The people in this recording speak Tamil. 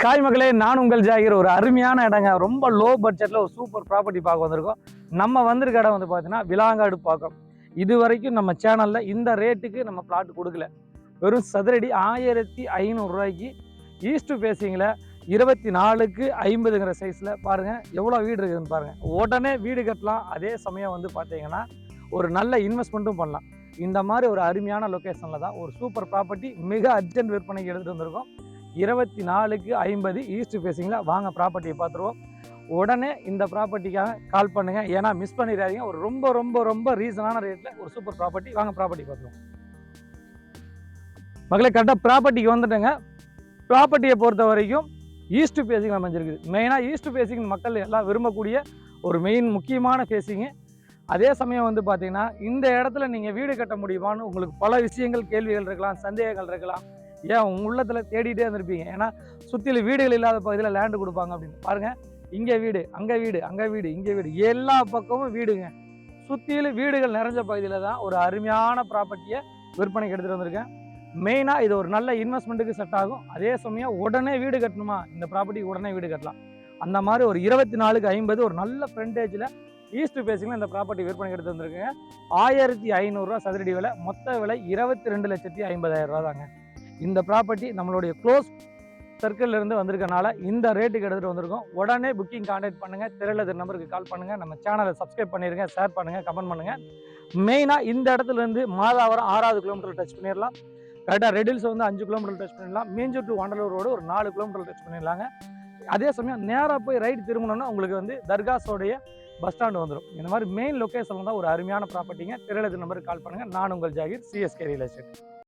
ஹாய் மகளே நான் உங்கள் ஜாகிர். ஒரு அருமையான இடங்க. ரொம்ப லோ பட்ஜெட்டில் ஒரு சூப்பர் ப்ராப்பர்ட்டி பார்க்க வந்திருக்கோம். நம்ம வந்திருக்க இடம் வந்து பார்த்தீங்கன்னா விலாங்காடு பாக்கம். இது வரைக்கும் நம்ம சேனலில் இந்த ரேட்டுக்கு நம்ம பிளாட் கொடுக்கல. வெறும் சதுரடி ஆயிரத்தி ஐநூறுரூவாய்க்கு ஈஸ்ட் பேசிங்கில் இருபத்தி நாலுக்கு ஐம்பதுங்கிற சைஸில் பாருங்கள் எவ்வளோ வீடு இருக்குதுன்னு பாருங்கள் உடனே வீடு கட்டலாம். அதே சமயம் வந்து பார்த்தீங்கன்னா ஒரு நல்ல இன்வெஸ்ட்மெண்ட்டும் பண்ணலாம். இந்த மாதிரி ஒரு அருமையான லொக்கேஷனில் தான் ஒரு சூப்பர் ப்ராப்பர்ட்டி மிக அர்ஜென்ட் விற்பனைக்கு எடுத்துகிட்டு வந்திருக்கோம். இருபத்தி நாலுக்கு ஐம்பது ஈஸ்ட் ஃபேஸிங்கில் வாங்க ப்ராப்பர்ட்டியை பார்த்துருவோம். உடனே இந்த ப்ராப்பர்ட்டிக்காக கால் பண்ணுங்க. ஏன்னா மிஸ் பண்ணிடாதீங்க. ஒரு ரொம்ப ரொம்ப ரொம்ப ரீசனான ரேட்டில் ஒரு சூப்பர் ப்ராப்பர்ட்டி வாங்க ப்ராப்பர்ட்டி பார்த்துருவோம். மக்களை கரெக்டாக ப்ராப்பர்ட்டிக்கு வந்துட்டேங்க. ப்ராப்பர்ட்டியை பொறுத்த வரைக்கும் ஈஸ்ட் ஃபேஸிங் அமைஞ்சிருக்குது. மெயினாக ஈஸ்ட் ஃபேஸிங் மக்கள் எல்லாம் விரும்பக்கூடிய ஒரு மெயின் முக்கியமான ஃபேஸிங்கு அதே சமயம் வந்து பார்த்தீங்கன்னா இந்த இடத்துல நீங்கள் வீடு கட்ட முடியுமான்னு உங்களுக்கு பல விஷயங்கள் கேள்விகள் இருக்கலாம் சந்தேகங்கள் இருக்கலாம். ஏன் உங்கள் உள்ளத்தில் தேடிட்டே இருந்திருப்பீங்க? ஏன்னா சுற்றிலும் வீடுகள் இல்லாத பகுதியில் லேண்டு கொடுப்பாங்க அப்படின்னு. பாருங்கள் இங்கே வீடு அங்கே வீடு அங்கே வீடு இங்கே வீடு. எல்லா பக்கமும் வீடுங்க. சுற்றிலும் வீடுகள் நிறைஞ்ச பகுதியில் தான் ஒரு அருமையான ப்ராப்பர்ட்டியை விற்பனைக்கு எடுத்துகிட்டு வந்திருக்கேன். மெயினாக இது ஒரு நல்ல இன்வெஸ்ட்மெண்ட்டுக்கு செட் ஆகும். அதே சமயம் உடனே வீடு கட்டணுமா? இந்த ப்ராப்பர்ட்டிக்கு உடனே வீடு கட்டலாம். அந்த மாதிரி ஒரு இருபத்தி நாலுக்கு ஐம்பது ஒரு நல்ல ஃப்ரண்டேஜில் ஈஸ்ட் பேசிங்கில் இந்த ப்ராப்பர்ட்டி விற்பனை எடுத்து வந்திருக்குங்க ஆயிரத்தி ஐநூறுரூவா சதுரடி விலை. மொத்த விலை இருபத்தி ரெண்டு லட்சத்தி ஐம்பதாயிரம் ரூபா தாங்க இந்த ப்ராப்பர்ட்டி நம்மளுடைய க்ளோஸ் சர்க்கிள்லேருந்து வந்திருக்கனால இந்த ரேட்டுக்கு எடுத்துகிட்டு வந்திருக்கோம். உடனே புக்கிங் கான்டாக்ட் பண்ணுங்கள் திரையில நம்பருக்கு கால் பண்ணுங்கள் நம்ம சேனலை சப்ஸ்கிரைப் பண்ணிடுங்க ஷேர் பண்ணுங்கள் கமெண்ட் பண்ணுங்கள் மெயினாக இந்த இடத்துல இருந்து மாதாவரம் ஆறாவது கிலோமீட்டர் டச் பண்ணிடலாம் கரெக்டாக ரெடில்ஸ் வந்து அஞ்சு கிலோமீட்டர் டச் பண்ணிடலாம் மீஞ்சூர் டு வண்டலூர் ரோடு ஒரு நாலு கிலோமீட்டர் டச் பண்ணிடலாங்க அதே சமயம் நேராக போய் ரைட் திரும்பணும்னா உங்களுக்கு வந்து தர்காஸோடைய பஸ் ஸ்டாண்டு வந்துடும் இந்த மாதிரி மெயின் லொக்கேஷன் தான் ஒரு அருமையான ப்ராப்பர்ட்டிங்க திரையில நம்பருக்கு கால் பண்ணுங்கள் நான் உங்கள் ஜாகிர் சிஎஸ்கே ரியல் எஸ்டேட்